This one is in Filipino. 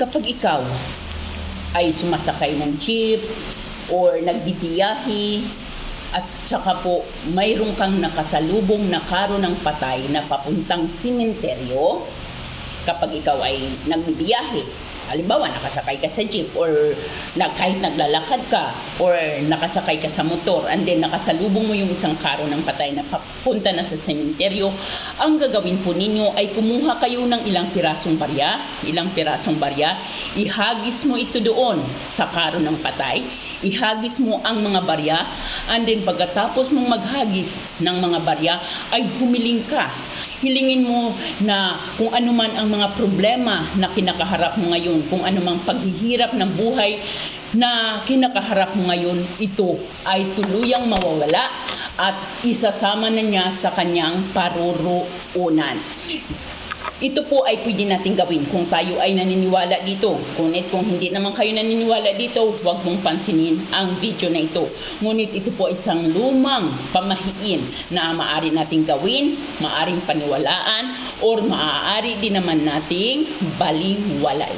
kapag ikaw ay sumasakay ng jeep or nagbibiyahe at saka po mayroon kang nakasalubong na karo ng patay na papuntang simenteryo kapag ikaw ay nagbibiyahe. Halimbawa, nakasakay ka sa jeep or na, kahit naglalakad ka or nakasakay ka sa motor and then nakasalubong mo yung isang karo ng patay na papunta na sa sementeryo, ang gagawin po ninyo ay kumuha kayo ng ilang pirasong barya, ilang pirasong barya, ihagis mo ito doon sa karo ng patay, ihagis mo ang mga barya, and then pagkatapos mong maghagis ng mga barya, ay humiling ka hilingin mo na kung ano man ang mga problema na kinakaharap mo ngayon, kung ano mang paghihirap ng buhay na kinakaharap mo ngayon, ito ay tuluyang mawawala at isasama na niya sa kanyang paruruunan. Ito po ay pwede natin gawin kung tayo ay naniniwala dito. Ngunit kung hindi naman kayo naniniwala dito, huwag mong pansinin ang video na ito. Ngunit ito po isang lumang pamahiin na maaari nating gawin, maaring paniwalaan, or maaari din naman nating baliwalay.